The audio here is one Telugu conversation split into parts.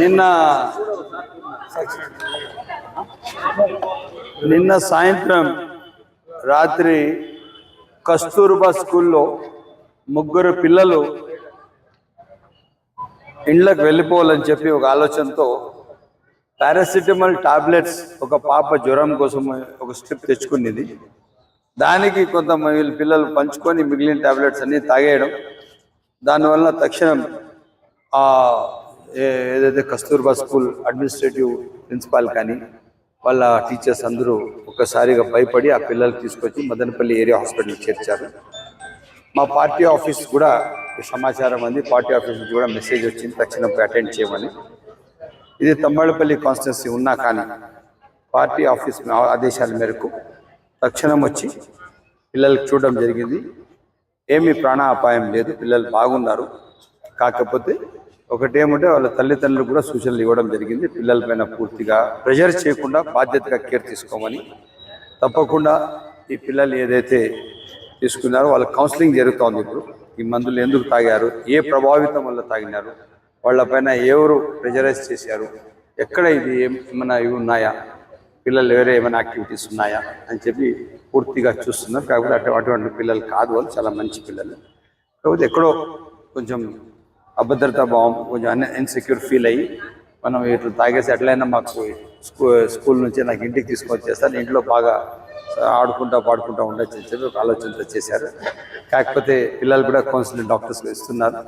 నిన్న నిన్న సాయంత్రం రాత్రి కస్తూర్బా స్కూల్లో ముగ్గురు పిల్లలు ఇండ్లకు వెళ్ళిపోవాలని చెప్పి ఒక ఆలోచనతో పారాసిటమాల్ టాబ్లెట్స్ ఒక పాప జ్వరం కోసం ఒక స్ట్రిప్ తెచ్చుకునేది. దానికి కొంత వీళ్ళ పిల్లలు పంచుకొని మిగిలిన టాబ్లెట్స్ అన్నీ తాగేయడం. దానివల్ల తక్షణం ఆ ఏ- ఏదైతే కస్తూర్బా స్కూల్ అడ్మినిస్ట్రేటివ్ ప్రిన్సిపాల్ కానీ వాళ్ళ టీచర్స్ అందరూ ఒక్కసారిగా భయపడి ఆ పిల్లలు తీసుకొచ్చి మదనపల్లి ఏరియా హాస్పిటల్కి చేర్చారు. మా పార్టీ ఆఫీస్ కూడా సమాచారం అంది. పార్టీ ఆఫీస్ నుంచి కూడా మెసేజ్ వచ్చింది. తక్షణం అటెండ్ చేయమని. ఇది తమ్మళ్ళపల్లి కాన్స్టిట్యున్సీ ఉన్నా కానీ పార్టీ ఆఫీస్ ఆదేశాల మేరకు తక్షణం వచ్చి పిల్లలకు చూడడం జరిగింది. ఏమీ ప్రాణాపాయం లేదు. పిల్లలు బాగున్నారు. కాకపోతే ఒకటేమంటే వాళ్ళ తల్లిదండ్రులు కూడా సూచనలు ఇవ్వడం జరిగింది. పిల్లలపైన పూర్తిగా ప్రెషర్ చేయకుండా బాధ్యతగా కేర్ తీసుకోమని. తప్పకుండా ఈ పిల్లలు ఏదైతే తీసుకున్నారో వాళ్ళ కౌన్సిలింగ్ జరుగుతోంది ఇప్పుడు. ఈ మందులు ఎందుకు తాగారు? ఏ ప్రభావితం వల్ల తాగినారు? వాళ్ళపైన ఎవరు ప్రెజరైజ్ చేశారు? ఎక్కడ ఇది ఏమైనా ఇవి ఉన్నాయా? పిల్లలు వేరే ఏమైనా యాక్టివిటీస్ ఉన్నాయా? అని చెప్పి పూర్తిగా చూస్తున్నారు. కాకపోతే అటు అటువంటి పిల్లలు కాదు వాళ్ళు. చాలా మంచి పిల్లలు. కాకపోతే ఎక్కడో కొంచెం అభద్రతా భావం కొంచెం ఇన్సెక్యూర్ ఫీల్ అయ్యి మనం ఇట్లా తాగేసి ఎట్లయినా మాకు స్కూ స్కూల్ నుంచి నాకు ఇంటికి తీసుకొచ్చేస్తాను ఇంట్లో బాగా ఆడుకుంటా పాడుకుంటా ఉండొచ్చు అని చెప్పి ఒక ఆలోచనతో చేశారు. కాకపోతే పిల్లలు కూడా కౌన్సిలింగ్ డాక్టర్స్ ఇస్తున్నారు.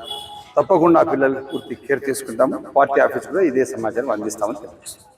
తప్పకుండా ఆ పిల్లలకు పూర్తి కేర్ తీసుకుంటాము. పార్టీ ఆఫీస్ కూడా ఇదే సమాచారం అందిస్తామని తెలుస్తుంది